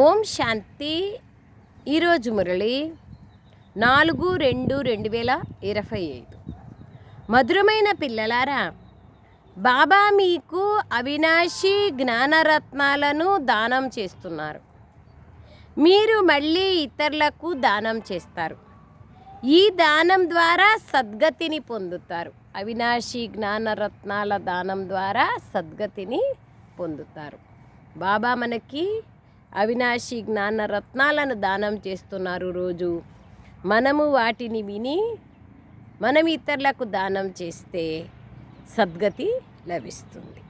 ఓం శాంతి. ఈరోజు మురళి నాలుగు రెండు రెండు వేల ఇరవై ఐదు. మధురమైన పిల్లలారా బాబా మీకు అవినాశి జ్ఞానరత్నాలను దానం చేస్తున్నారు. మీరు మళ్ళీ ఇతరులకు దానం చేస్తారు. ఈ దానం ద్వారా సద్గతిని పొందుతారు. అవినాశి జ్ఞానరత్నాల దానం ద్వారా సద్గతిని పొందుతారు. బాబా మనకి అవినాశి జ్ఞానరత్నాలను దానం చేస్తున్నారు రోజు. మనము వాటిని విని మనం ఇతరులకు దానం చేస్తే సద్గతి లభిస్తుంది.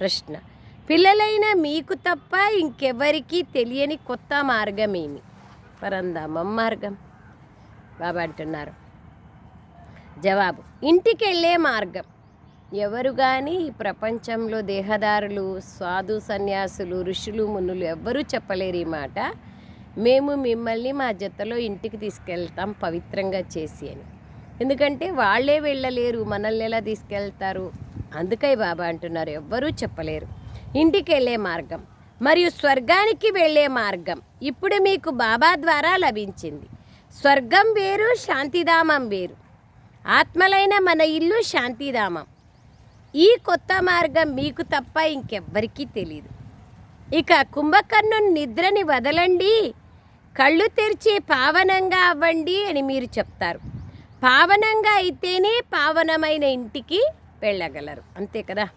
ప్రశ్న పిల్లలైన మీకు తప్ప ఇంకెవరికీ తెలియని కొత్త మార్గమేమి? ఏమి పరంధామం మార్గం. బాబా అంటున్నారు. జవాబు ఇంటికి వెళ్ళే మార్గం. ఎవరు కానీ ఈ ప్రపంచంలో దేహదారులు సాధు సన్యాసులు ఋషులు మునులు ఎవ్వరూ చెప్పలేరు ఈ మాట. మేము మిమ్మల్ని మా జతలో ఇంటికి తీసుకెళ్తాం పవిత్రంగా చేసి అని. ఎందుకంటే వాళ్ళే వెళ్ళలేరు మనల్ని ఎలా తీసుకెళ్తారు? అందుకే బాబా అంటున్నారు ఎవ్వరూ చెప్పలేరు. ఇంటికి వెళ్ళే మార్గం మరియు స్వర్గానికి వెళ్ళే మార్గం ఇప్పుడు మీకు బాబా ద్వారా లభించింది. స్వర్గం వేరు శాంతిధామం వేరు. ఆత్మలైన మన ఇల్లు శాంతిధామం. ఈ కొత్త మార్గం మీకు తప్ప ఇంకెవ్వరికీ తెలియదు ఇక కుంభకర్ణు నిద్రని వదలండి. కళ్ళు తెరిచి పావనంగా అవ్వండి అని మీరు చెప్తారు. పావనంగా అయితేనే పావనమైన ఇంటికి వెళ్ళగలరు. అంతే కదా?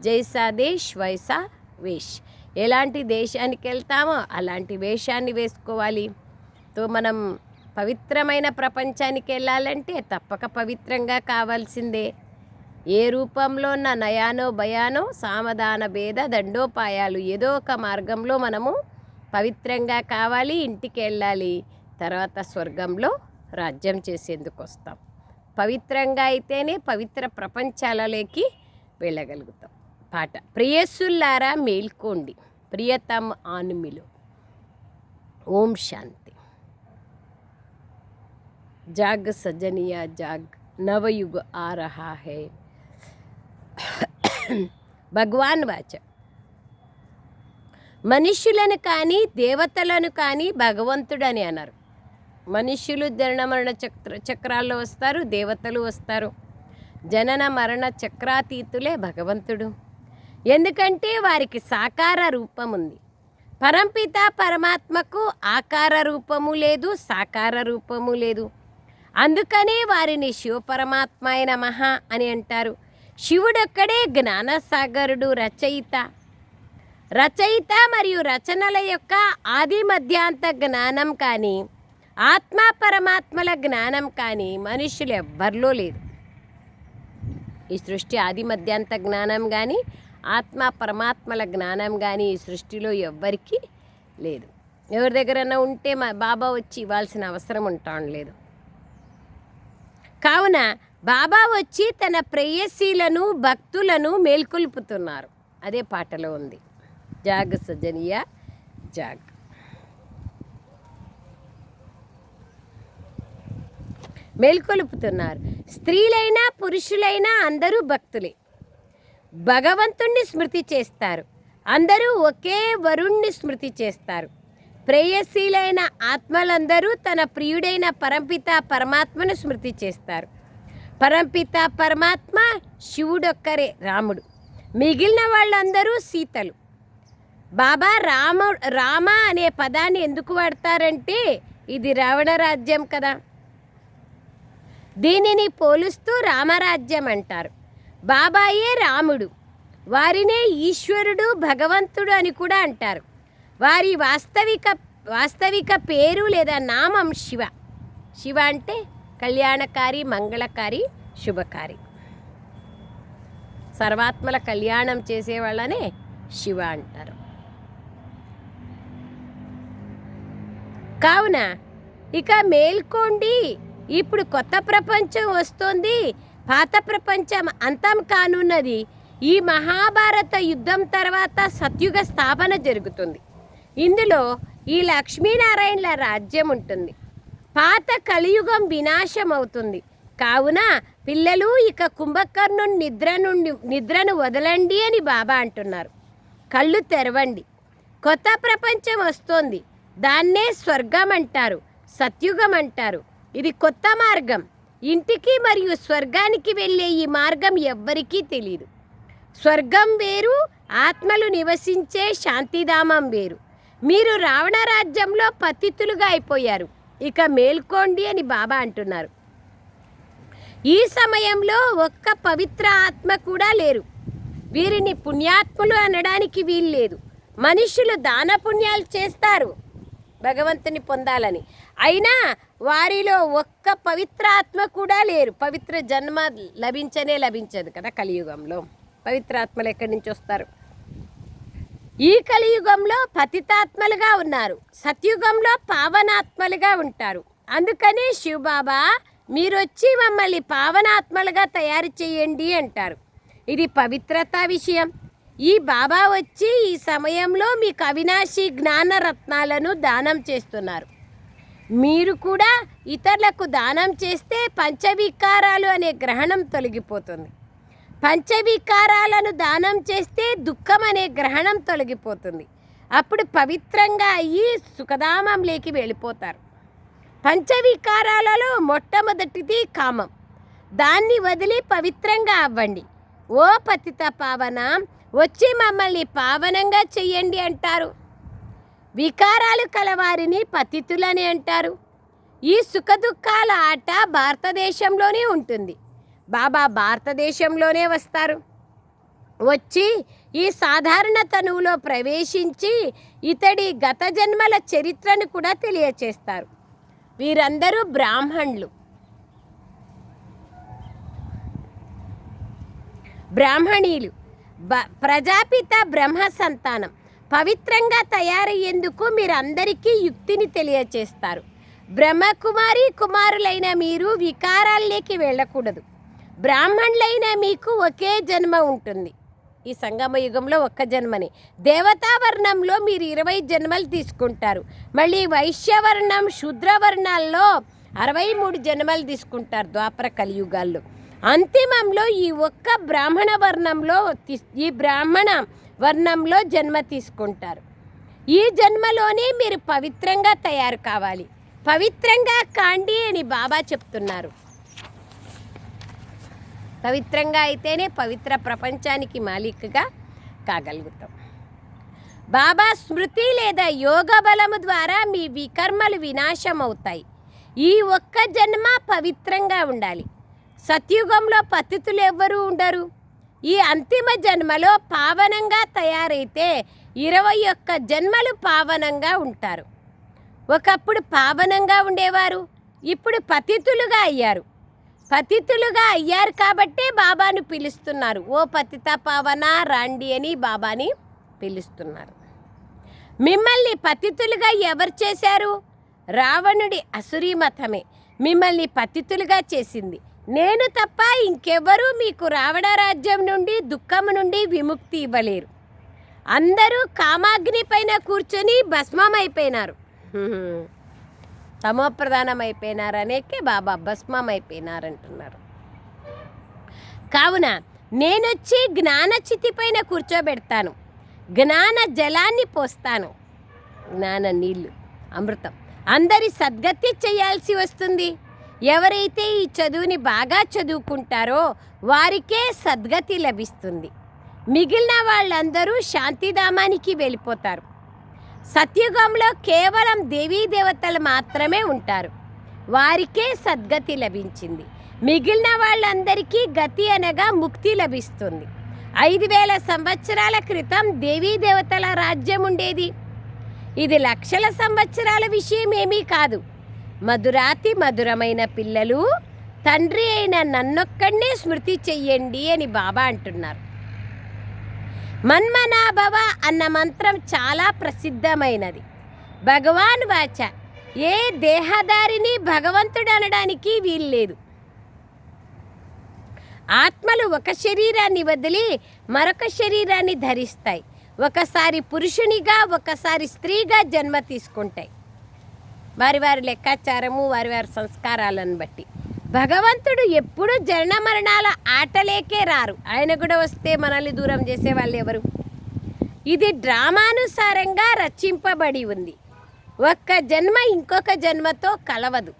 జైసా దేశ్ వైసా వేష్. ఎలాంటి దేశానికి వెళ్తామో అలాంటి వేషాన్ని వేసుకోవాలి. తో మనం పవిత్రమైన ప్రపంచానికి వెళ్ళాలంటే తప్పక పవిత్రంగా కావాల్సిందే. ఏ రూపంలో ఉన్న నయానో భయానో సామధాన భేద దండోపాయాలు ఏదో ఒక మార్గంలో మనము పవిత్రంగా కావాలి ఇంటికి వెళ్ళాలి. తర్వాత స్వర్గంలో రాజ్యం చేసేందుకు వస్తాం. పవిత్రంగా అయితేనే పవిత్ర ప్రపంచాలలోకి వెళ్ళగలుగుతాం. పాట. ప్రియస్సుల్లారా మేల్కోండి. ప్రియతమ్ ఆనుమిలు. ఓం శాంతి. జాగ్ సజనియా జాగ్. నవయుగ ఆ రహా హై భగవాన్ వాచ. మనుష్యులను కానీ దేవతలను కానీ భగవంతుడని అన్నారు. మనుష్యులు జనన మరణ చక్ర చక్రాల్లో వస్తారు దేవతలు వస్తారు. జనన మరణ చక్రాతీతులే భగవంతుడు. ఎందుకంటే వారికి సాకార రూపం ఉంది. పరంపిత పరమాత్మకు ఆకార రూపము లేదు సాకార రూపము లేదు. అందుకనే వారిని శివపరమాత్మ అయిన మహా అని అంటారు. శివుడొక్కడే జ్ఞానసాగరుడు రచయిత. రచయిత మరియు రచనల యొక్క ఆది మధ్యాంత జ్ఞానం కానీ ఆత్మ పరమాత్మల జ్ఞానం కానీ మనుషులు ఎవ్వరిలో లేదు ఈ సృష్టి ఆది మధ్యాంత జ్ఞానం కానీ ఆత్మ పరమాత్మల జ్ఞానం కానీ ఈ సృష్టిలో ఎవ్వరికీ లేదు. ఎవరి దగ్గరన్నా ఉంటే మా బాబా వచ్చి ఇవ్వాల్సిన అవసరం ఉంటాం లేదు కావున బాబా వచ్చి తన ప్రేయసీలను భక్తులను మేల్కొల్పుతున్నారు. అదే పాటలో ఉంది. జాగ్ సజనీయ జాగ్. మేల్కొలుపుతున్నారు. స్త్రీలైనా పురుషులైనా అందరూ భక్తులే. భగవంతుణ్ణి స్మృతి చేస్తారు. అందరూ ఒకే వరుణ్ణి స్మృతి చేస్తారు. ప్రేయశీలైన ఆత్మలందరూ తన ప్రియుడైన పరంపిత పరమాత్మను స్మృతి చేస్తారు. పరంపిత పరమాత్మ శివుడొక్కరే రాముడు. మిగిలిన వాళ్ళందరూ సీతలు. బాబా రామ రామ అనే పదాన్ని ఎందుకు వాడతారంటే ఇది రావణ రాజ్యం కదా. దీనిని పోలుస్తూ రామరాజ్యం అంటారు. బాబాయే రాముడు. వారినే ఈశ్వరుడు భగవంతుడు అని కూడా అంటారు. వారి వాస్తవిక వాస్తవిక పేరు లేదా నామం శివ. శివ అంటే కళ్యాణకారి మంగళకారి శుభకారి. సర్వాత్మల కళ్యాణం చేసే వాళ్ళనే శివ అంటారు. కావున ఇక మేల్కోండి. ఇప్పుడు కొత్త ప్రపంచం వస్తోంది. పాత ప్రపంచం అంతం కానున్నది. ఈ మహాభారత యుద్ధం తర్వాత సత్యుగ స్థాపన జరుగుతుంది. ఇందులో ఈ లక్ష్మీనారాయణల రాజ్యం ఉంటుంది. పాత కలియుగం వినాశం అవుతుంది కావున పిల్లలు ఇక కుంభకర్ణు నిద్ర నుండి నిద్రను వదలండి అని బాబా అంటున్నారు. కళ్ళు తెరవండి. కొత్త ప్రపంచం వస్తోంది. దాన్నే స్వర్గం అంటారు సత్యుగం అంటారు. ఇది కొత్త మార్గం. ఇంటికి మరియు స్వర్గానికి వెళ్ళే ఈ మార్గం ఎవ్వరికీ తెలియదు స్వర్గం వేరు ఆత్మలు నివసించే శాంతిధామం వేరు. మీరు రావణ రాజ్యంలో పతితులుగా అయిపోయారు. ఇక మేల్కోండి అని బాబా అంటున్నారు. ఈ సమయంలో ఒక్క పవిత్ర ఆత్మ కూడా లేరు. వీరిని పుణ్యాత్ములు అనడానికి వీలు లేదు. మనుషులు దాన పుణ్యాలు చేస్తారు. భగవంతుని పొందాలని. అయినా వారిలో ఒక్క పవిత్ర ఆత్మ కూడా లేరు. పవిత్ర జన్మ లభించనే లభించదు కదా కలియుగంలో. పవిత్ర ఆత్మలు ఎక్కడి నుంచి వస్తారు? ఈ కలియుగంలో పతితాత్మలుగా ఉన్నారు. సత్యుగంలో పావనాత్మలుగా ఉంటారు. అందుకని శివబాబా మీరొచ్చి మమ్మల్ని పావనాత్మలుగా తయారు చేయండి అంటారు. ఇది పవిత్రత విషయం. ఈ బాబా వచ్చి ఈ సమయంలో మీకు అవినాశి జ్ఞాన రత్నాలను దానం చేస్తున్నారు. మీరు కూడా ఇతరులకు దానం చేస్తే పంచవికారాలు అనే గ్రహణం తొలగిపోతుంది. పంచవికారాలను దానం చేస్తే దుఃఖం అనే గ్రహణం తొలగిపోతుంది. అప్పుడు పవిత్రంగా అయ్యి సుఖధామంలోకి వెళ్ళిపోతారు. పంచవికారాలలో మొట్టమొదటిది కామం. దాన్ని వదిలి పవిత్రంగా అవ్వండి. ఓ పతిత పావన వచ్చి మమ్మల్ని పావనంగా చెయ్యండి అంటారు. వికారాలు కలవారిని పతితులని అంటారు. ఈ సుఖదుఖాల ఆట భారతదేశంలోనే ఉంటుంది. బాబా భారతదేశంలోనే వస్తారు. వచ్చి ఈ సాధారణ తనువులో ప్రవేశించి ఇతడి గత జన్మల చరిత్రను కూడా తెలియచేస్తారు. వీరందరూ బ్రాహ్మణులు. బ్రాహ్మణీలు బ ప్రజాపిత బ్రహ్మ సంతానం. పవిత్రంగా తయారయ్యేందుకు మీరందరికీ యుక్తిని తెలియచేస్తారు. బ్రహ్మకుమారి కుమారులైన మీరు వికారాల్లోకి వెళ్ళకూడదు. బ్రాహ్మణులైన మీకు ఒకే జన్మ ఉంటుంది. ఈ సంగమ యుగంలో ఒక్క జన్మని. దేవతావర్ణంలో మీరు ఇరవై జన్మలు తీసుకుంటారు. మళ్ళీ వైశ్యవర్ణం శుద్రవర్ణాల్లో అరవై మూడు జన్మలు తీసుకుంటారు ద్వాపర కలియుగాల్లో. అంతిమంలో ఈ ఒక్క బ్రాహ్మణ వర్ణంలో తీస్- ఈ బ్రాహ్మణ వర్ణంలో జన్మ తీసుకుంటారు. ఈ జన్మలోనే మీరు పవిత్రంగా తయారు కావాలి. పవిత్రంగా కాండి అని బాబా చెప్తున్నారు. పవిత్రంగా అయితేనే పవిత్ర ప్రపంచానికి మాలికగా కాగలుగుతాం. బాబా స్మృతి లేదా యోగ బలము ద్వారా మీ వికర్మలు వినాశం అవుతాయి ఈ ఒక్క జన్మ పవిత్రంగా ఉండాలి. సత్యుగంలో పతితులు ఎవ్వరూ ఉండరు. ఈ అంతిమ జన్మలో పావనంగా తయారైతే ఇరవై ఒక్క జన్మలు పావనంగా ఉంటారు. ఒకప్పుడు పావనంగా ఉండేవారు. ఇప్పుడు పతితులుగా అయ్యారు. పతితులుగా అయ్యారు కాబట్టే బాబాను పిలుస్తున్నారు. ఓ పతిత పావన రాండి అని బాబాని పిలుస్తున్నారు. మిమ్మల్ని పతితులుగా ఎవరు చేశారు? రావణుడి అసురీ మతమే. మిమ్మల్ని పతితులుగా చేసింది. నేను తప్ప ఇంకెవ్వరూ మీకు రావణ రాజ్యం నుండి దుఃఖం నుండి విముక్తి ఇవ్వలేరు. అందరూ కామాగ్ని పైన కూర్చొని భస్మం అయిపోయినారు అనేకే బాబా భస్మమైపోయినారంటున్నారు. కావున నేనొచ్చి జ్ఞానచితి పైన కూర్చోబెడతాను. జ్ఞాన జలాన్ని పోస్తాను. జ్ఞాన నీళ్ళు అమృతం. అందరి సద్గతి చేయాల్సి వస్తుంది. ఎవరైతే ఈ చదువుని బాగా చదువుకుంటారో వారికే సద్గతి లభిస్తుంది. మిగిలిన వాళ్ళందరూ శాంతిధామానికి వెళ్ళిపోతారు. సత్యుగంలో కేవలం దేవీ దేవతలు మాత్రమే ఉంటారు. వారికే సద్గతి లభించింది. మిగిలిన వాళ్ళందరికీ గతి అనగా ముక్తి లభిస్తుంది. ఐదు వేల సంవత్సరాల క్రితం దేవీ దేవతల రాజ్యం ఉండేది. ఇది లక్షల సంవత్సరాల విషయం ఏమీ కాదు. మధురాతి మధురమైన పిల్లలు తండ్రి అయిన నన్నొక్కడినే స్మృతి చెయ్యండి అని బాబా అంటున్నారు. మన్మనాభవ అన్న మంత్రం చాలా ప్రసిద్ధమైనది. భగవాన్ వాచ ఏ దేహదారిని భగవంతుడు అనడానికి వీల్లేదు. ఆత్మలు ఒక శరీరాన్ని వదిలి మరొక శరీరాన్ని ధరిస్తాయి. ఒకసారి పురుషునిగా ఒకసారి స్త్రీగా జన్మ తీసుకుంటాయి. వారి వారి లెక్కాచారము వారి వారి సంస్కారాలను బట్టి. భగవంతుడు ఎప్పుడు జనన మరణాల ఆటలేకే రారు. ఆయన కూడా వస్తే మనల్ని దూరం చేసే వాళ్ళు ఎవరు? ఇది డ్రామానుసారంగా రచింపబడి ఉంది. ఒక్క జన్మ ఇంకొక జన్మతో కలవదు.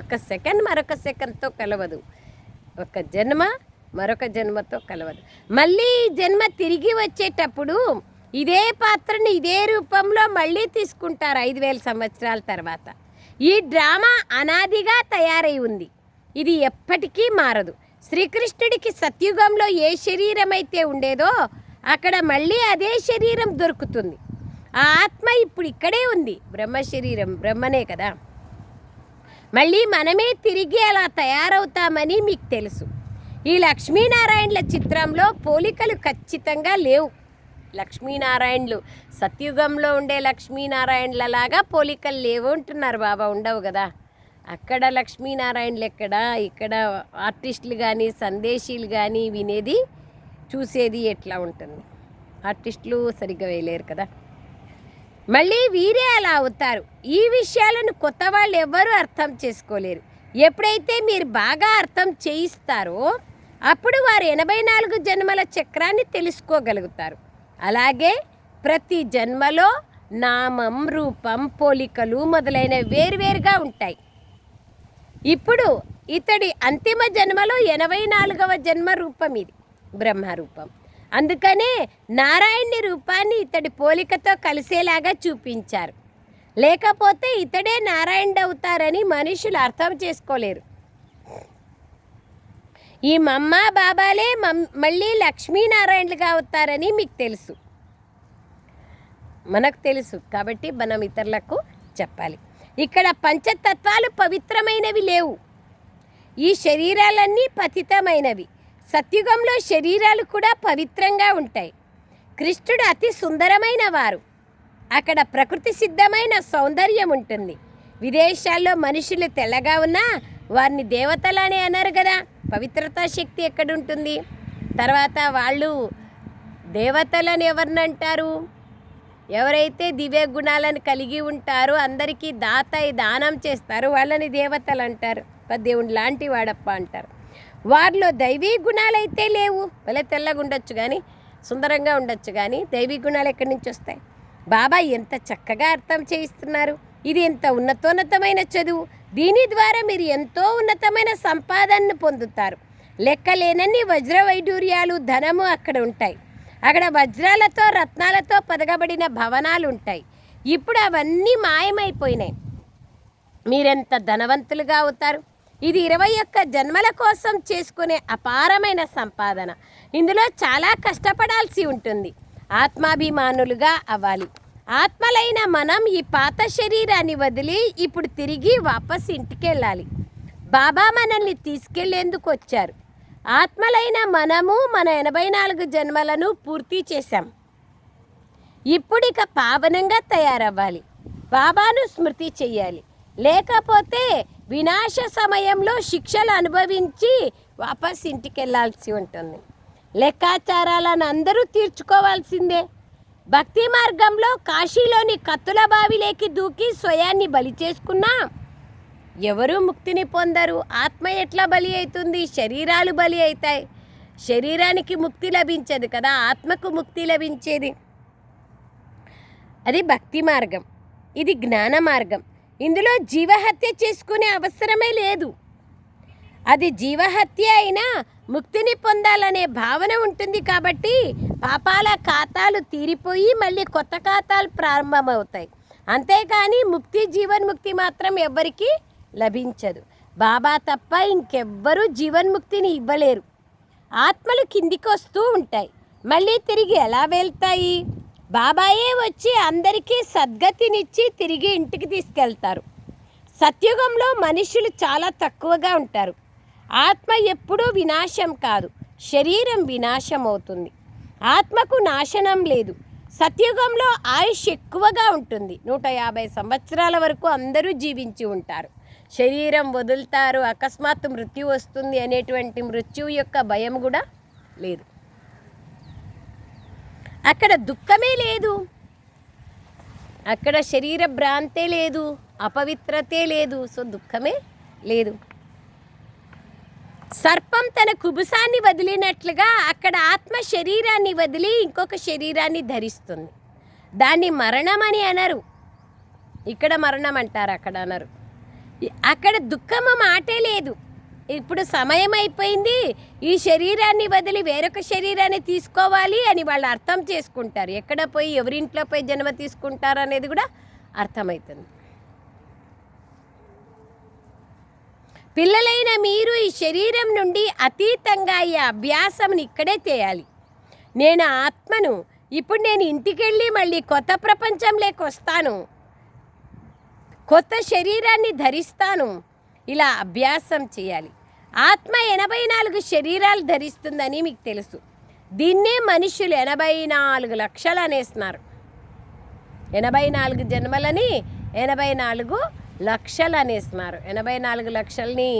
ఒక సెకండ్ మరొక సెకండ్తో కలవదు. ఒక జన్మ మరొక జన్మతో కలవదు. మళ్ళీ జన్మ తిరిగి వచ్చేటప్పుడు ఇదే పాత్రని ఇదే రూపంలో మళ్ళీ తీసుకుంటారు ఐదు వేల సంవత్సరాల తర్వాత. ఈ డ్రామా అనాదిగా తయారై ఉంది. ఇది ఎప్పటికీ మారదు. శ్రీకృష్ణుడికి సత్యుగంలో ఏ శరీరం అయితే ఉండేదో అక్కడ మళ్ళీ అదే శరీరం దొరుకుతుంది. ఆ ఆత్మ ఇప్పుడు ఇక్కడే ఉంది. బ్రహ్మ శరీరం బ్రహ్మనే కదా. మళ్ళీ మనమే తిరిగి అలా తయారవుతామని మీకు తెలుసు. ఈ లక్ష్మీనారాయణల చిత్రంలో పోలికలు ఖచ్చితంగా లేవు. లక్ష్మీనారాయణలు. సత్యుగంలో ఉండే లక్ష్మీనారాయణలలాగా పోలికలు లేవు అంటున్నారు బాబా ఉండవు కదా? అక్కడ లక్ష్మీనారాయణలు ఎక్కడ? ఇక్కడ ఆర్టిస్టులు కానీ సందేశీలు కానీ వినేది చూసేది ఎట్లా ఉంటుంది? ఆర్టిస్టులు సరిగ్గా వేయలేరు కదా? మళ్ళీ వీరే అలా అవుతారు. ఈ విషయాలను కొత్త వాళ్ళు ఎవ్వరూ అర్థం చేసుకోలేరు. ఎప్పుడైతే మీరు బాగా అర్థం చేయిస్తారో అప్పుడు వారు ఎనభై నాలుగు జన్మల చక్రాన్ని తెలుసుకోగలుగుతారు. అలాగే ప్రతి జన్మలో నామం రూపం పోలికలు మొదలైన వేరువేరుగా ఉంటాయి. ఇప్పుడు ఇతడి అంతిమ జన్మలో ఎనభై నాలుగవ జన్మ రూపం ఇది బ్రహ్మరూపం అందుకనే నారాయణి రూపాన్ని ఇతడి పోలికతో కలిసేలాగా చూపించారు. లేకపోతే ఇతడే నారాయణుడు అవుతారని మనుషులు అర్థం చేసుకోలేరు. ఈ మమ్మ బాబాలే మళ్ళీ లక్ష్మీనారాయణలుగా అవుతారని మీకు తెలుసు. మనకు తెలుసు కాబట్టి మనం ఇతరులకు చెప్పాలి. ఇక్కడ పంచతత్వాలు పవిత్రమైనవి లేవు. ఈ శరీరాలన్నీ పతితమైనవి. సత్యుగంలో శరీరాలు కూడా పవిత్రంగా ఉంటాయి. కృష్ణుడు అతి సుందరమైన వారు. అక్కడ ప్రకృతి సిద్ధమైన సౌందర్యం ఉంటుంది. విదేశాల్లో మనుషులు తెల్లగా ఉన్నా వారిని దేవతలనే అన్నారు కదా. పవిత్రతా శక్తి ఎక్కడుంటుంది? తర్వాత వాళ్ళు దేవతలను ఎవరినంటారు ఎవరైతే దివ్య గుణాలను కలిగి ఉంటారో అందరికీ దాత దానం చేస్తారు. వాళ్ళని దేవతలు అంటారు. దేవుడు లాంటి వాడప్ప అంటారు. వారిలో దైవీ గుణాలైతే లేవు. భలే తెల్లగా ఉండొచ్చు కానీ సుందరంగా ఉండొచ్చు కానీ దైవీ గుణాలు ఎక్కడి నుంచి వస్తాయి? బాబా ఎంత చక్కగా అర్థం చేయిస్తున్నారు. ఇది ఎంత ఉన్నతోన్నతమైన చదువు? దీని ద్వారా మీరు ఎంతో ఉన్నతమైన సంపాదనను పొందుతారు. లెక్కలేనన్ని వజ్ర వైడూర్యాలు ధనము అక్కడ ఉంటాయి. అక్కడ వజ్రాలతో రత్నాలతో పదగబడిన భవనాలు ఉంటాయి. ఇప్పుడు అవన్నీ మాయమైపోయినాయి. మీరెంత ధనవంతులుగా అవుతారు? ఇది ఇరవై ఒక్క జన్మల కోసం చేసుకునే అపారమైన సంపాదన. ఇందులో చాలా కష్టపడాల్సి ఉంటుంది. ఆత్మాభిమానులుగా అవ్వాలి. ఆత్మలైన మనం ఈ పాత శరీరాన్ని వదిలి ఇప్పుడు తిరిగి వాపస్ ఇంటికి వెళ్ళాలి బాబా మనల్ని తీసుకెళ్ళేందుకు వచ్చారు. ఆత్మలైన మనము మన ఎనభై నాలుగు జన్మలను పూర్తి చేశాం. ఇప్పుడు ఇక పావనంగా తయారవ్వాలి. బాబాను స్మృతి చెయ్యాలి. లేకపోతే వినాశ సమయంలో శిక్షలు అనుభవించి వాపస్ ఇంటికి వెళ్ళాల్సి ఉంటుంది. లెక్కాచారాలను అందరూ తీర్చుకోవాల్సిందే. భక్తి మార్గంలో కాశీలోని కత్తుల బావిలోకి దూకి స్వయాన్ని బలి చేసుకున్నా? ఎవరు ముక్తిని పొందరు? ఆత్మ ఎట్లా బలి అవుతుంది శరీరాలు బలి అవుతాయి శరీరానికి ముక్తి లభించదు కదా ఆత్మకు ముక్తి లభించేది. అది భక్తి మార్గం. ఇది జ్ఞాన మార్గం. ఇందులో జీవహత్య చేసుకునే అవసరమే లేదు. అది జీవహత్య అయినా ముక్తిని పొందాలనే భావన ఉంటుంది కాబట్టి పాపాల ఖాతాలు తీరిపోయి మళ్ళీ కొత్త ఖాతాలు ప్రారంభమవుతాయి. అంతేకాని ముక్తి జీవన్ముక్తి మాత్రం ఎవ్వరికీ లభించదు. బాబా తప్ప ఇంకెవ్వరూ జీవన్ముక్తిని ఇవ్వలేరు. ఆత్మలు కిందికి వస్తూ ఉంటాయి. మళ్ళీ తిరిగి ఎలా వెళ్తాయి? బాబాయే వచ్చి అందరికీ సద్గతినిచ్చి తిరిగి ఇంటికి తీసుకెళ్తారు. సత్యుగంలో మనుషులు చాలా తక్కువగా ఉంటారు. ఆత్మ ఎప్పుడూ వినాశం కాదు శరీరం వినాశం అవుతుంది ఆత్మకు నాశనం లేదు సత్యుగంలో ఆయుష్ ఎక్కువగా ఉంటుంది. నూట యాభై సంవత్సరాల వరకు అందరూ జీవించి ఉంటారు. శరీరం వదులుతారు అకస్మాత్తు మృత్యు వస్తుంది అనేటువంటి మృత్యువు యొక్క భయం కూడా లేదు. అక్కడ దుఃఖమే లేదు. అక్కడ శరీర భ్రాంతే లేదు అపవిత్రతే లేదు. సో దుఃఖమే లేదు. సర్పం తన కుబుసాన్ని వదిలినట్లుగా అక్కడ ఆత్మ శరీరాన్ని వదిలి ఇంకొక శరీరాన్ని ధరిస్తుంది. దాన్ని మరణం అని అనరు. ఇక్కడ మరణం అంటారు అక్కడ అనరు. అక్కడ దుఃఖము మాటే లేదు. ఇప్పుడు సమయం అయిపోయింది. ఈ శరీరాన్ని వదిలి వేరొక శరీరాన్ని తీసుకోవాలి అని వాళ్ళు అర్థం చేసుకుంటారు. ఎక్కడ పోయి ఎవరింట్లో పోయి జన్మ తీసుకుంటారు అనేది కూడా అర్థమవుతుంది. పిల్లలైన మీరు ఈ శరీరం నుండి అతీతంగా ఈ అభ్యాసం ఇక్కడే చేయాలి. నేను ఆత్మను ఇప్పుడు నేను ఇంటికెళ్ళి మళ్ళీ కొత్త ప్రపంచంలోకి వస్తాను. కొత్త శరీరాన్ని ధరిస్తాను. ఇలా అభ్యాసం చేయాలి. ఆత్మ ఎనభై నాలుగు శరీరాలు ధరిస్తుందని మీకు తెలుసు. దీన్నే మనుషులు ఎనభై నాలుగు లక్షలు అనేస్తున్నారు. ఎనభై నాలుగు జన్మలని ఎనభై నాలుగు లక్షలు అనేస్తున్నారు ఎనభై నాలుగు లక్షల్ని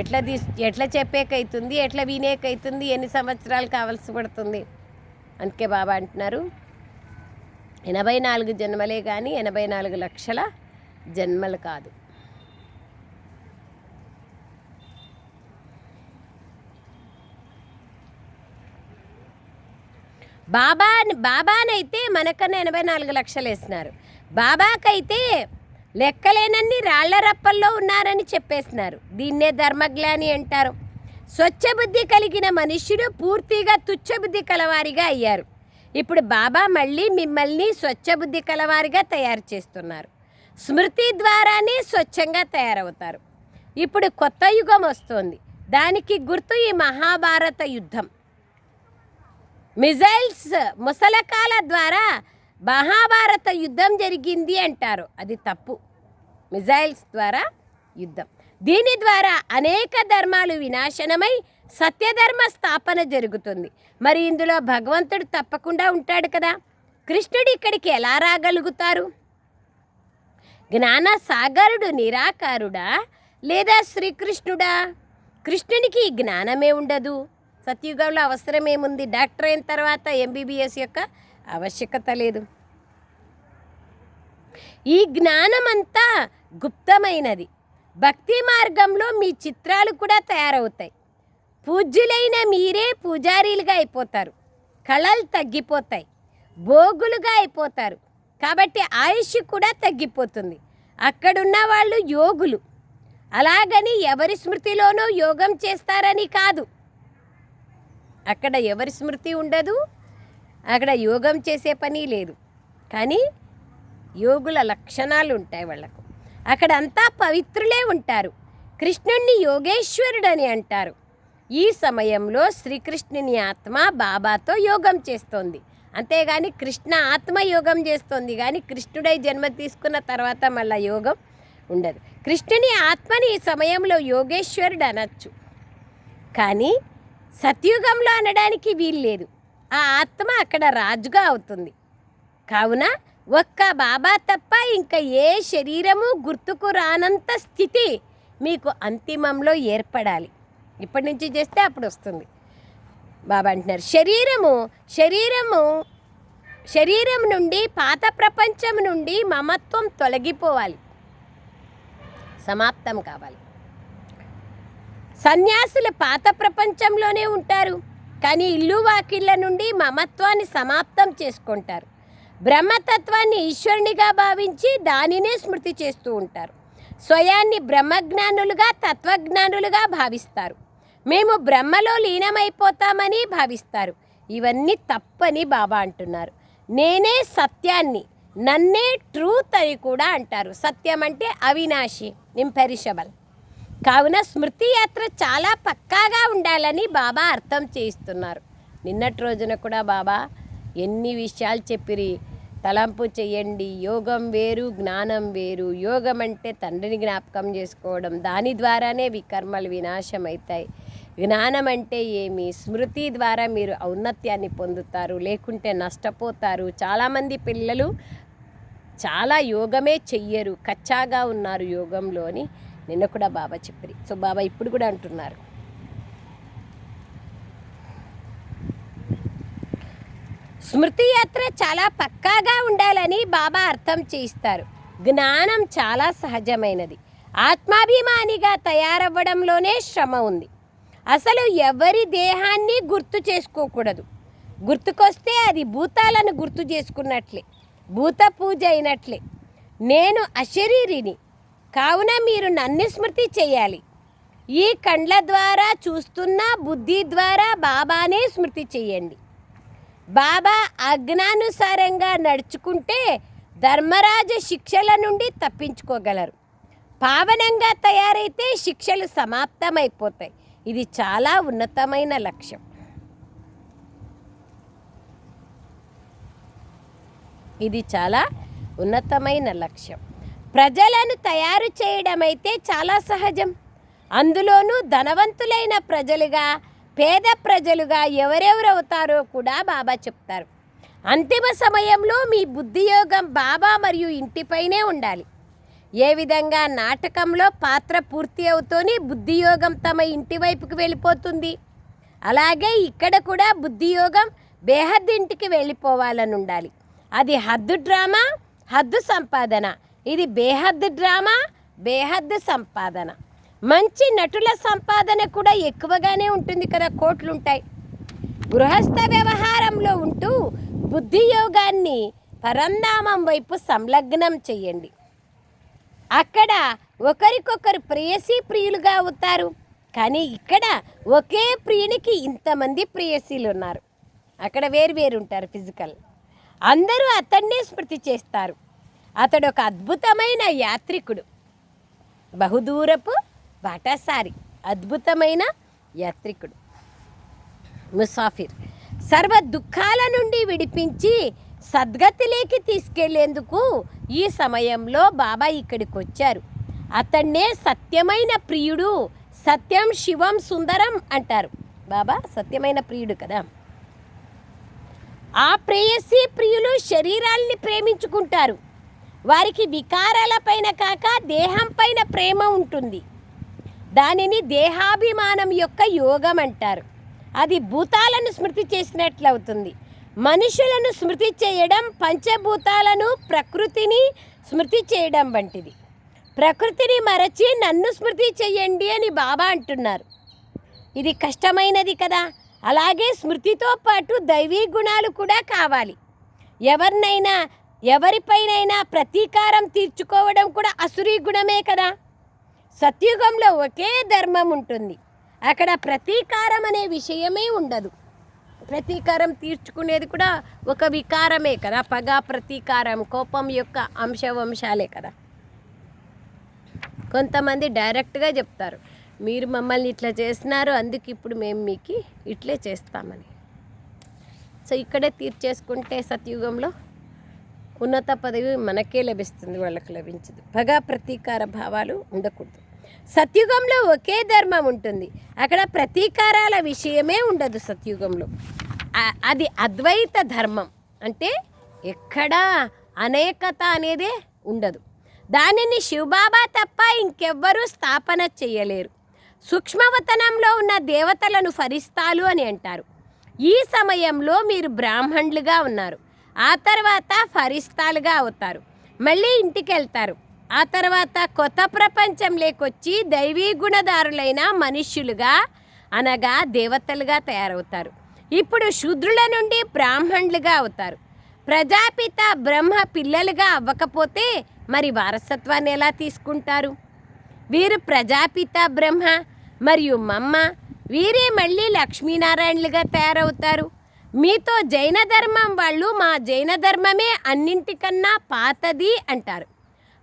ఎట్లా తీ ఎట్లా చెప్పేకైతుంది ఎట్లా వినేకైతుంది ఎన్ని సంవత్సరాలు కావాల్సి పడుతుంది అందుకే బాబా అంటున్నారు. ఎనభై నాలుగు జన్మలే కానీ ఎనభై నాలుగు లక్షల జన్మలు కాదు. బాబా బాబానైతే మనకన్నా ఎనభై నాలుగు లక్షలు వేసినారు బాబాకైతే లెక్కలేనన్ని రాళ్ళ రప్పల్లో ఉన్నారని చెప్పేసినారు. దీన్నే ధర్మగ్లాని అంటారు. స్వచ్ఛ బుద్ధి కలిగిన మనుష్యుడు పూర్తిగా తుచ్చబుద్ధి కలవారిగా అయ్యారు. ఇప్పుడు బాబా మళ్ళీ మిమ్మల్ని స్వచ్ఛ బుద్ధి కలవారిగా తయారు చేస్తున్నారు. స్మృతి ద్వారానే స్వచ్ఛంగా తయారవుతారు. ఇప్పుడు కొత్త యుగం వస్తోంది. దానికి గుర్తు ఈ మహాభారత యుద్ధం. మిజైల్స్ ముసలకాల ద్వారా మహాభారత యుద్ధం జరిగింది అంటారు. అది తప్పు. మిజైల్స్ ద్వారా యుద్ధం. దీని ద్వారా అనేక ధర్మాలు వినాశనమై సత్యధర్మ స్థాపన జరుగుతుంది. మరి ఇందులో భగవంతుడు తప్పకుండా ఉంటాడు కదా. కృష్ణుడు ఇక్కడికి ఎలా రాగలుగుతారు? జ్ఞాన సాగరుడు నిరాకారుడా లేదా శ్రీకృష్ణుడా? కృష్ణునికి జ్ఞానమే ఉండదు. సత్యుగంలో అవసరమేముంది? డాక్టర్ అయిన తర్వాత ఎంబీబీఎస్ యొక్క ఆవశ్యకత లేదు. ఈ జ్ఞానమంతా గుప్తమైనది. భక్తి మార్గంలో మీ చిత్రాలు కూడా తయారవుతాయి. పూజ్యులైన మీరే పూజారీలుగా అయిపోతారు. కళలు తగ్గిపోతాయి. భోగులుగా అయిపోతారు. కాబట్టి ఆయుష్ కూడా తగ్గిపోతుంది. అక్కడున్న వాళ్ళు యోగులు. అలాగని ఎవరి స్మృతిలోనూ యోగం చేస్తారని కాదు. అక్కడ ఎవరి స్మృతి ఉండదు. అక్కడ యోగం చేసే పని లేదు. కానీ యోగుల లక్షణాలు ఉంటాయి వాళ్ళకు. అక్కడంతా పవిత్రులే ఉంటారు. కృష్ణుణ్ణి యోగేశ్వరుడని అంటారు. ఈ సమయంలో శ్రీకృష్ణుని ఆత్మ బాబాతో యోగం చేస్తోంది. అంతేగాని కృష్ణ ఆత్మ యోగం చేస్తోంది. కానీ కృష్ణుడై జన్మ తీసుకున్న తర్వాత మళ్ళీ యోగం ఉండదు. కృష్ణుని ఆత్మని ఈ సమయంలో యోగేశ్వరుడు అనొచ్చు. కానీ సత్యుగంలో అనడానికి వీల్లేదు. ఆ ఆత్మ అక్కడ రాజుగా అవుతుంది. కావున ఒక్క బాబా తప్ప ఇంకా ఏ శరీరము గుర్తుకు రానంత స్థితి మీకు అంతిమంలో ఏర్పడాలి. ఇప్పటి నుంచి చేస్తే అప్పుడు వస్తుంది. బాబా అంటున్నారు శరీరము శరీరము శరీరం నుండి పాత ప్రపంచం నుండి మమత్వం తొలగిపోవాలి. సమాప్తం కావాలి. సన్యాసులు పాత ప్రపంచంలోనే ఉంటారు కానీ ఇల్లు వాకిళ్ళ నుండి మమత్వాన్ని సమాప్తం చేసుకుంటారు. బ్రహ్మతత్వాన్ని ఈశ్వరునిగా భావించి దానినే స్మృతి చేస్తూ ఉంటారు. స్వయాన్ని బ్రహ్మజ్ఞానులుగా తత్వజ్ఞానులుగా భావిస్తారు. మేము బ్రహ్మలో లీనమైపోతామని భావిస్తారు. ఇవన్నీ తప్పని బాబా అంటున్నారు. నేనే సత్యాన్ని నన్నే ట్రూత్ అని కూడా అంటారు. సత్యం అంటే అవినాశి ఇంపెరిషబల్. కావున స్మృతి యాత్ర చాలా పక్కాగా ఉండాలని బాబా అర్థం చేయిస్తున్నారు. నిన్నటి రోజున కూడా బాబా ఎన్ని విషయాలు చెప్పిరి. తలంపు చేయండి. యోగం వేరు జ్ఞానం వేరు. యోగం అంటే తండ్రిని జ్ఞాపకం చేసుకోవడం. దాని ద్వారానే వికర్మలు వినాశం అవుతాయి జ్ఞానం అంటే ఏమి? స్మృతి ద్వారా మీరు ఔన్నత్యాన్ని పొందుతారు. లేకుంటే నష్టపోతారు. చాలామంది పిల్లలు చాలా యోగమే చెయ్యరు. కచ్చాగా ఉన్నారు యోగంలోని. నిన్న కూడా బాబా చెప్పిరి. సో బాబా ఇప్పుడు కూడా అంటున్నారు. స్మృతి యాత్ర చాలా పక్కాగా ఉండాలని బాబా అర్థం చేయిస్తారు. జ్ఞానం చాలా సహజమైనది. ఆత్మాభిమానిగా తయారవ్వడంలోనే శ్రమ ఉంది. అసలు ఎవరి దేహాన్ని గుర్తు చేసుకోకూడదు. గుర్తుకొస్తే అది భూతాలను గుర్తు చేసుకున్నట్లే భూత పూజ అయినట్లే. నేను అశరీరిని కావున మీరు నన్ను స్మృతి చేయాలి. ఈ కండ్ల ద్వారా చూస్తున్న బుద్ధి ద్వారా బాబానే స్మృతి చేయండి. బాబా ఆజ్ఞానుసారంగా నడుచుకుంటే ధర్మరాజు శిక్షల నుండి తప్పించుకోగలరు. పావనంగా తయారైతే శిక్షలు సమాప్తమైపోతాయి. ఇది చాలా ఉన్నతమైన లక్ష్యం. ఇది చాలా ఉన్నతమైన లక్ష్యం. ప్రజలను తయారు చేయడం అయితే చాలా సహజం. అందులోనూ ధనవంతులైన ప్రజలుగా పేద ప్రజలుగా ఎవరెవరు అవుతారో కూడా బాబా చెప్తారు. అంతిమ సమయంలో మీ బుద్ధియోగం బాబా మరియు ఇంటిపైనే ఉండాలి. ఏ విధంగా నాటకంలో పాత్ర పూర్తి అవుతూనే బుద్ధియోగం తమ ఇంటి వైపుకు వెళ్ళిపోతుంది. అలాగే ఇక్కడ కూడా బుద్ధియోగం బేహద్ ఇంటికి వెళ్ళిపోవాలని ఉండాలి అది హద్దు డ్రామా హద్దు సంపాదన. ఇది బేహద్దు డ్రామా బేహద్దు సంపాదన. మంచి నటుల సంపాదన కూడా ఎక్కువగానే ఉంటుంది కదా కోట్లు ఉంటాయి గృహస్థ వ్యవహారంలో ఉంటూ బుద్ధి యోగాన్ని పరంధామం వైపు సంలగ్నం చేయండి. అక్కడ ఒకరికొకరు ప్రేయసీ ప్రియులుగా అవుతారు. కానీ ఇక్కడ ఒకే ప్రియునికి ఇంతమంది ప్రేయసీలు ఉన్నారు అక్కడ వేరు వేరు ఉంటారు ఫిజికల్. అందరూ అతన్నే స్మృతి చేస్తారు. అతడు ఒక అద్భుతమైన యాత్రికుడు. బహుదూరపు బాటాసారి అద్భుతమైన యాత్రికుడు. ముసాఫిర్. సర్వ దుఃఖాల నుండి విడిపించి సద్గతిలోకి తీసుకెళ్ళేందుకు ఈ సమయంలో బాబా ఇక్కడికి వచ్చారు అతన్నే సత్యమైన ప్రియుడు సత్యం శివం సుందరం అంటారు. బాబా సత్యమైన ప్రియుడు కదా. ఆ ప్రేయసి ప్రియులు శరీరాల్ని ప్రేమించుకుంటారు. వారికి వికారాలపైన కాక దేహం పైన ప్రేమ ఉంటుంది. దానిని దేహాభిమానం యొక్క యోగం అంటారు. అది భూతాలను స్మృతి చేసినట్లవుతుంది. మనుషులను స్మృతి చేయడం పంచభూతాలను ప్రకృతిని స్మృతి చేయడం వంటిది. ప్రకృతిని మరచి నన్ను స్మృతి చేయండి అని బాబా అంటున్నారు. ఇది కష్టమైనది కదా. అలాగే స్మృతితో పాటు దైవీ గుణాలు కూడా కావాలి. ఎవరినైనా ఎవరిపైనైనా ప్రతీకారం తీర్చుకోవడం కూడా అసురీ గుణమే కదా. సత్యుగంలో ఒకే ధర్మం ఉంటుంది. అక్కడ ప్రతీకారం అనే విషయమే ఉండదు. ప్రతీకారం తీర్చుకునేది కూడా ఒక వికారమే కదా. పగ ప్రతీకారం కోపం యొక్క అంశవంశాలే కదా. కొంతమంది డైరెక్ట్గా చెప్తారు మీరు మమ్మల్ని ఇట్లా చేసినారు అందుకు ఇప్పుడు మేము మీకు ఇట్లే చేస్తామని. సో ఇక్కడే తీర్చేసుకుంటే సత్యుగంలో ఉన్నత పదవి మనకే లభిస్తుంది వాళ్ళకి లభించదు. పగ ప్రతీకార భావాలు ఉండకూడదు. సత్యుగంలో ఒకే ధర్మం ఉంటుంది. అక్కడ ప్రతీకారాల విషయమే ఉండదు సత్యుగంలో. అది అద్వైత ధర్మం. అంటే ఎక్కడా అనేకత అనేదే ఉండదు. దానిని శివబాబా తప్ప ఇంకెవ్వరూ స్థాపన చేయలేరు. సూక్ష్మవతనంలో ఉన్న దేవతలను ఫరిస్తాలు అని అంటారు. ఈ సమయంలో మీరు బ్రాహ్మణులుగా ఉన్నారు. ఆ తర్వాత ఫరిస్తాలుగా అవుతారు. మళ్ళీ ఇంటికి వెళ్తారు ఆ తర్వాత కొత్త ప్రపంచం లేకొచ్చి దైవీ గుణదారులైన మనుష్యులుగా అనగా దేవతలుగా తయారవుతారు. ఇప్పుడు శూద్రుల నుండి బ్రాహ్మణులుగా అవుతారు. ప్రజాపిత బ్రహ్మ పిల్లలుగా అవ్వకపోతే మరి వారసత్వాన్ని ఎలా తీసుకుంటారు? వీరు ప్రజాపిత బ్రహ్మ మరియు మమ్మ వీరే మళ్ళీ లక్ష్మీనారాయణలుగా తయారవుతారు. మీతో జైన ధర్మం వాళ్ళు మా జైన ధర్మమే అన్నింటికన్నా పాతది అంటారు.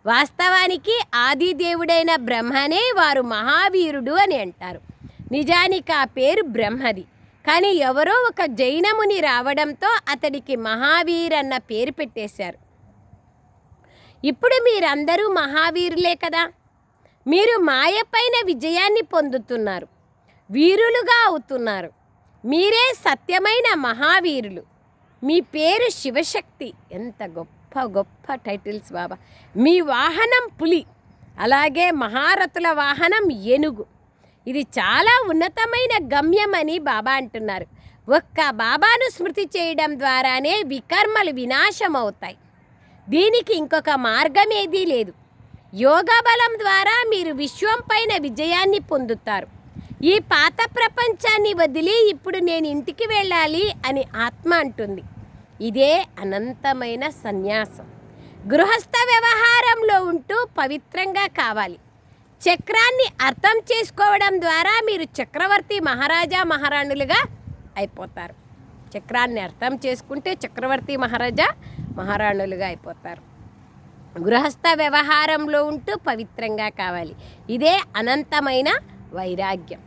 వాస్తవానికి ఆది దేవుడైన బ్రహ్మనే వారు మహావీరుడు అని అంటారు. నిజానికి ఆ పేరు బ్రహ్మది. కానీ ఎవరో ఒక జైనముని రావడంతో అతడికి మహావీర్ అన్న పేరు పెట్టేశారు. ఇప్పుడు మీరందరూ మహావీరులే కదా? మీరు మాయపైన విజయాన్ని పొందుతున్నారు. వీరులుగా అవుతున్నారు. మీరే సత్యమైన మహావీరులు. మీ పేరు శివశక్తి. ఎంత గొప్ప గొప్ప టైటిల్స్ బాబా. మీ వాహనం పులి. అలాగే మహారథుల వాహనం ఏనుగు. ఇది చాలా ఉన్నతమైన గమ్యం అని బాబా అంటున్నారు. ఒక్క బాబాను స్మృతి చేయడం ద్వారానే వికర్మలు వినాశం అవుతాయి దీనికి ఇంకొక మార్గం ఏదీ లేదు. యోగా బలం ద్వారా మీరు విశ్వం పైన విజయాన్ని పొందుతారు. ఈ పాత ప్రపంచాన్ని వదిలి ఇప్పుడు నేను ఇంటికి వెళ్ళాలి అని ఆత్మ అంటుంది. ఇదే అనంతమైన సన్యాసం. గృహస్థ వ్యవహారంలో ఉంటూ పవిత్రంగా కావాలి. చక్రాన్ని అర్థం చేసుకోవడం ద్వారా మీరు చక్రవర్తి మహారాజా మహారాణులుగా అయిపోతారు. చక్రాన్ని అర్థం చేసుకుంటే చక్రవర్తి మహారాజా మహారాణులుగా అయిపోతారు. గృహస్థ వ్యవహారంలో ఉంటూ పవిత్రంగా కావాలి. ఇదే అనంతమైన వైరాగ్యం.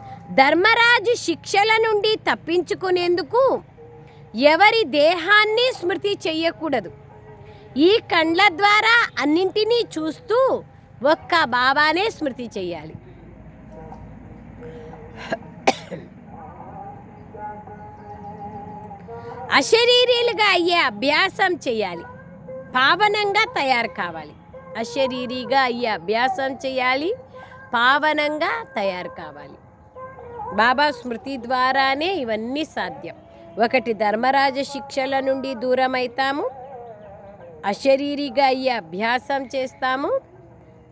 ధర్మరాజు శిక్షల నుండి తప్పించుకునేందుకు ఎవరి దేహాన్ని స్మృతి చెయ్యకూడదు. ఈ కండ్ల ద్వారా అన్నింటినీ చూస్తూ ఒక్క బాబానే స్మృతి చెయ్యాలి. అశరీరీలుగా అయ్యే అభ్యాసం చేయాలి పావనంగా తయారు కావాలి. అశరీరిగా అయ్యే అభ్యాసం చేయాలి పావనంగా తయారు కావాలి. బాబా స్మృతి ద్వారానే ఇవన్నీ సాధ్యం. ఒకటి ధర్మరాజ శిక్షల నుండి దూరం అవుతాము అశరీరిగా అయ్యే అభ్యాసం చేస్తాము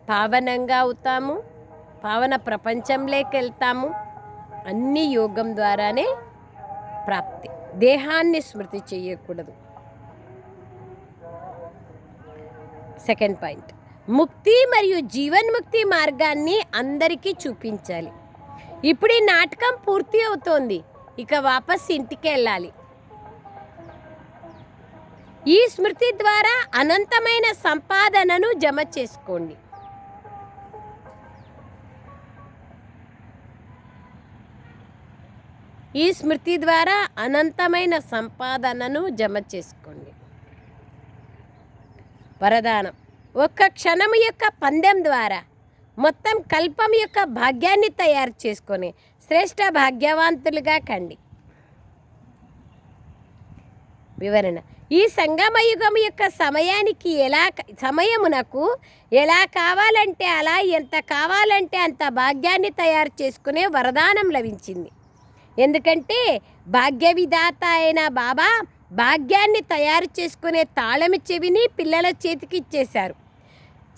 పావనంగా అవుతాము పావన ప్రపంచంలోకి వెళ్తాము. అన్ని యోగం ద్వారానే ప్రాప్తి. దేహాన్ని స్మృతి చేయకూడదు. Second point. ముక్తి మరియు జీవన్ముక్తి మార్గాన్ని అందరికీ చూపించాలి. ఇప్పుడు ఈ నాటకం పూర్తి అవుతోంది. ఇక వాపస్ ఇంటికి వెళ్ళాలి ఈ స్మృతి ద్వారా అనంతమైన సంపాదనను జమ చేసుకోండి. ఈ స్మృతి ద్వారా అనంతమైన సంపాదనను జమ చేసుకోండి. వరదానం. ఒక్క క్షణం యొక్క పందెం ద్వారా మొత్తం కల్పం యొక్క భాగ్యాన్ని తయారు చేసుకొని శ్రేష్ట భాగ్యవంతులుగా కండి. వివరణ. ఈ సంగమయుగం యొక్క సమయానికి ఎలా సమయమునకు ఎలా కావాలంటే అలా ఎంత కావాలంటే అంత భాగ్యాన్ని తయారు చేసుకునే వరదానం లభించింది. ఎందుకంటే భాగ్య విధాత అయిన బాబా భాగ్యాన్ని తయారు చేసుకునే తాళమి చెవిని పిల్లల చేతికి ఇచ్చేశారు.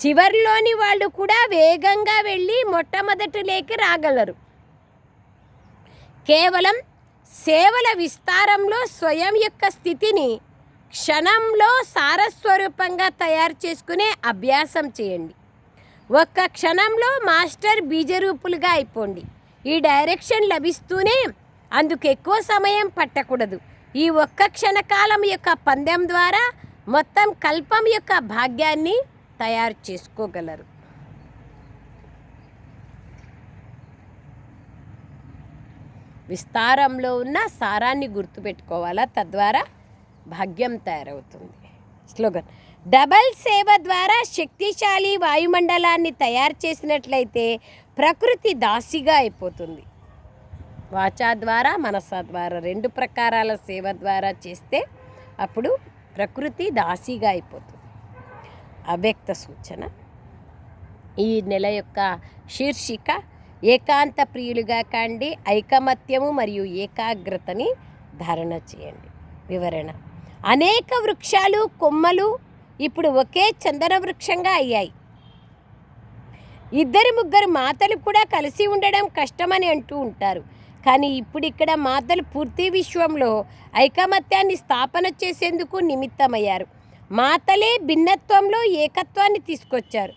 చివరిలోని వాళ్ళు కూడా వేగంగా వెళ్ళి మొట్టమొదటిలోకి రాగలరు. కేవలం సేవల విస్తారంలో స్వయం యొక్క స్థితిని క్షణంలో సారస్వరూపంగా తయారు చేసుకునే అభ్యాసం చేయండి. ఒక్క క్షణంలో మాస్టర్ బీజరూపులుగా అయిపోండి. ఈ డైరెక్షన్ లభిస్తూనే అందుకు ఎక్కువ సమయం పట్టకూడదు. ఈ ఒక్క క్షణకాలం యొక్క పందెం ద్వారా మొత్తం కల్పం యొక్క భాగ్యాన్ని తయారు చేసుకోగలరు. విస్తారంలో ఉన్న సారాన్ని గుర్తుపెట్టుకోవాలా? తద్వారా భాగ్యం తయారవుతుంది. స్లోగన్. డబల్ సేవ ద్వారా శక్తిశాలి వాయుమండలాన్ని తయారు చేసినట్లయితే ప్రకృతి దాసిగా అయిపోతుంది. వాచా ద్వారా మనస ద్వారా రెండు ప్రకారాల సేవ ద్వారా చేస్తే అప్పుడు ప్రకృతి దాసిగా అయిపోతుంది. అవ్యక్త సూచన. ఈ నెల యొక్క శీర్షిక ఏకాంత ప్రియులుగా కండి ఐకమత్యము మరియు ఏకాగ్రతని ధారణ చేయండి. వివరణ. అనేక వృక్షాలు కొమ్మలు ఇప్పుడు ఒకే చందన వృక్షంగా అయ్యాయి. ఇద్దరు ముగ్గురు మాతలు కూడా కలిసి ఉండడం కష్టమని అంటూ ఉంటారు. కానీ ఇప్పుడు ఇక్కడ మాతలు పూర్తి విశ్వంలో ఐకమత్యాన్ని స్థాపన చేసేందుకు నిమిత్తమయ్యారు. మాతలే భిన్నత్వంలో ఏకత్వాన్ని తీసుకొచ్చారు.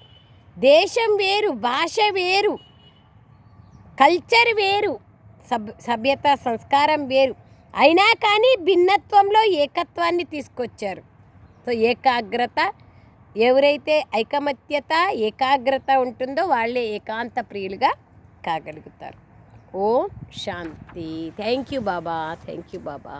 దేశం వేరు భాష వేరు కల్చర్ వేరు సభ్ సభ్యత సంస్కారం వేరు. అయినా కానీ భిన్నత్వంలో ఏకత్వాన్ని తీసుకొచ్చారు. సో ఏకాగ్రత ఎవరైతే ఐకమత్యత ఏకాగ్రత ఉంటుందో వాళ్ళే ఏకాంత ప్రియులుగా కాగలుగుతారు. ఓం శాంతి. థ్యాంక్ యూ బాబా. Thank you Baba.